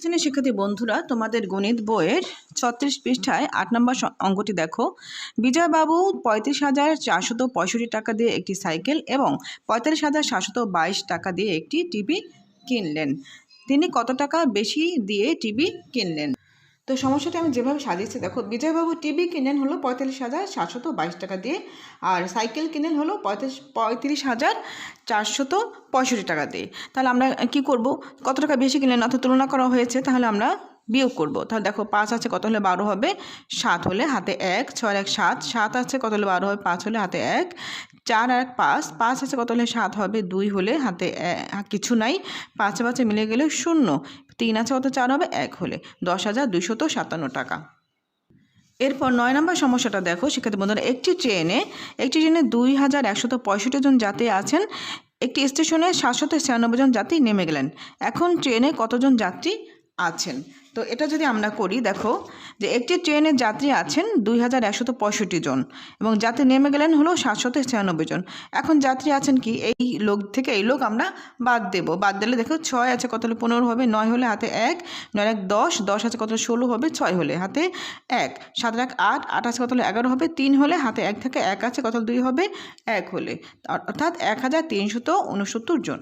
শ্রেণির শিক্ষার্থী বন্ধুরা, তোমাদের গণিত বইয়ের ছত্রিশ পৃষ্ঠায় আট নম্বর অঙ্কটি দেখো। বিজয়বাবু পঁয়ত্রিশ হাজার চারশত পঁয়ষট্টি টাকা দিয়ে একটি সাইকেল এবং পঁয়তাল্লিশ হাজার সাতশত বাইশ টাকা দিয়ে একটি টিভি কিনলেন। তিনি কত টাকা বেশি দিয়ে টিভি কিনলেন? তো সমস্যাটা আমি যেভাবে সাজিয়েছি, দেখো, বিজয়বাবু টিভি কিনেন হলো পঁয়তাল্লিশ হাজার সাতশত বাইশ টাকা দিয়ে, আর সাইকেল কিনেন হলো পঁয়ত্রিশ পঁয়ত্রিশ হাজার চারশত পঁয়ষট্টি টাকা দিয়ে। তাহলে আমরা কি করব? কত টাকা বেশি কিনলেন? অর্থাৎ তুলনা করা হয়েছে, তাহলে আমরা বিয়োগ করব। তাহলে দেখো, পাঁচ আছে, কত হলে বারো হবে? সাত হলে হাতে এক, ছয় এক সাত সাত আছে, কত হলে বারো হবে? পাঁচ হলে হাতে এক চার আর পাঁচ পাঁচ আছে কত হলে সাত হবে, দুই হলে হাতে কিছু নাই, পাঁচে পাঁচে মিলে গেলে শূন্য, তিন আছে কত চার হবে, এক হলে, দশ হাজার দুইশত সাতান্ন টাকা। এরপর নয় নম্বর সমস্যাটা দেখো, শিক্ষার্থী বন্ধুরা, একটি ট্রেনে একটি ট্রেনে দুই হাজার একশত পঁয়ষট্টি জন যাত্রী আছেন, একটি স্টেশনে সাতশত ছিয়ানব্বই জন যাত্রী নেমে গেলেন, এখন ট্রেনে কতজন যাত্রী আছেন? তো এটা যদি আমরা করি, দেখো, যে একটি ট্রেনের যাত্রী আছেন দুই হাজার পঁয়ষট্টি জন এবং যাত্রী নেমে গেলেন হলো সাতশত ছিয়ানব্বই জন। এখন যাত্রী আছেন কি, এই লোক থেকে এই লোক আমরা বাদ দেব। বাদ দিলে দেখো ছয় আছে, কত হলে পনেরো হবে, নয় হলে হাতে এক, নয় এক দশ দশ আছে কত ষোলো হবে, ছয় হলে হাতে এক, সাত এক আট আট আছে কত হলে এগারো হবে, তিন হলে হাতে এক থেকে এক আছে কত দুই হবে, এক হলে, অর্থাৎ এক হাজার তিনশত উনসত্তর জন।